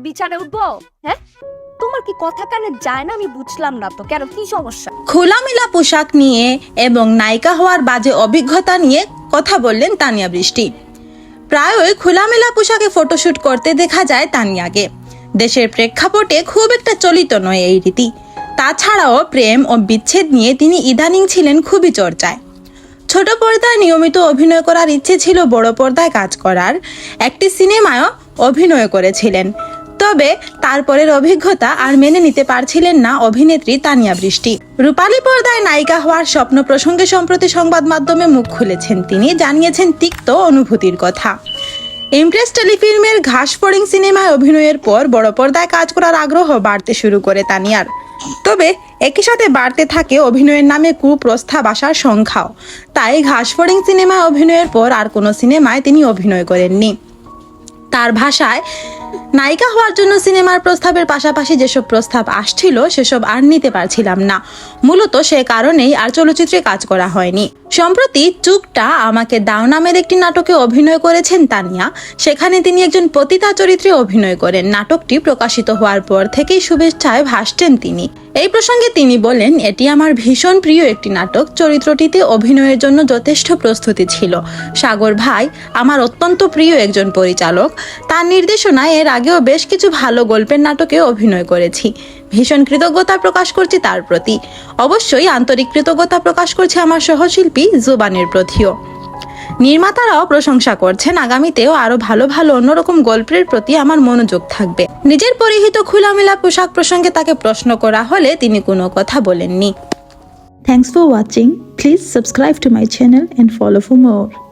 বিচারে উঠবো? হ্যাঁ? তোমার কি কথা কানে যায় না? আমি বুঝলাম না তো। কেন? কি সমস্যা? খোলামেলা পোশাক নিয়ে এবং নায়িকা হওয়ার বাজে অভিজ্ঞতা নিয়ে কথা বললেন তানিয়া বৃষ্টি। প্রায়ই খোলামেলা পোশাকে ফটোশুট করতে দেখা যায় তানিয়াকে। দেশের প্রেক্ষাপটে খুব একটা চলিত নয় এই রীতি। তাছাড়াও প্রেম ও বিচ্ছেদ নিয়ে তিনি ইদানিং ছিলেন খুবই চর্চায়। ছোট পর্দায় নিয়মিত অভিনয় করার ইচ্ছে ছিল বড় পর্দায় কাজ করার। একটি সিনেমায়ও অভিনয় করেছিলেন। তবে তারপরের অভিজ্ঞতা আর মেনে নিতে পারছিলেন না অভিনেত্রী তানিয়া বৃষ্টি। রূপালী পর্দায় নায়িকা হওয়ার স্বপ্ন প্রসঙ্গে সম্প্রতি সংবাদ মাধ্যমে মুখ খুলেছেন তিনি, জানিয়েছেন তিক্ত অনুভূতির কথা। ইমপ্রেস টেলিফিল্মের ঘাস ফড়িং সিনেমায় অভিনয়ের পর বড় পর্দায় কাজ করার আগ্রহ বাড়তে শুরু করে তানিয়ার। তবে একই সাথে বাড়তে থাকে অভিনয়ের নামে কুপ্রস্তাব আসার সংখ্যাও। তাই ঘাস ফড়িং সিনেমায় অভিনয়ের পর আর কোনো সিনেমায় তিনি অভিনয় করেননি। তার ভাষায়, নায়িকা হওয়ার জন্য সিনেমার প্রস্তাবের পাশাপাশি যেসব প্রস্তাব আসছিল, সেসব আর নিতে পারছিলাম না। মূলত সে কারণেই আর চলচ্চিত্রে কাজ করা হয়নি। সম্প্রতি চুকটা আমাকে দাও নামের একটি নাটকে অভিনয় করেছেন তানিয়া। সেখানে তিনি একজন পতিতা চরিত্রে অভিনয় করেন। নাটকটি প্রকাশিত হওয়ার পর থেকেই শুভেচ্ছায় ভাসছেন তিনি। এই প্রসঙ্গে তিনি বলেন, এটি আমার ভীষণ প্রিয় একটি নাটক। চরিত্রটিতে অভিনয়ের জন্য যথেষ্ট প্রস্তুতি ছিল। সাগর ভাই আমার অত্যন্ত প্রিয় একজন পরিচালক। তার নির্দেশনায় এর আগেও বেশ কিছু ভালো গল্পের নাটকে অভিনয় করেছি। ভীষণ কৃতজ্ঞতা প্রকাশ করছি তার প্রতি। অবশ্যই আন্তরিক কৃতজ্ঞতা প্রকাশ করছি আমার সহশিল্পী জুবানের প্রতিও। নির্মাতারাও প্রশংসা করছেন, আগামীতেও আরও ভালো ভালো অন্যরকম গল্পের প্রতি আমার মনোযোগ থাকবে। নিজের পরিহিত খোলামেলা পোশাক প্রসঙ্গে তাকে প্রশ্ন করা হলে তিনি কোনো কথা বলেননি। Thanks for watching please subscribe to my channel and follow for more.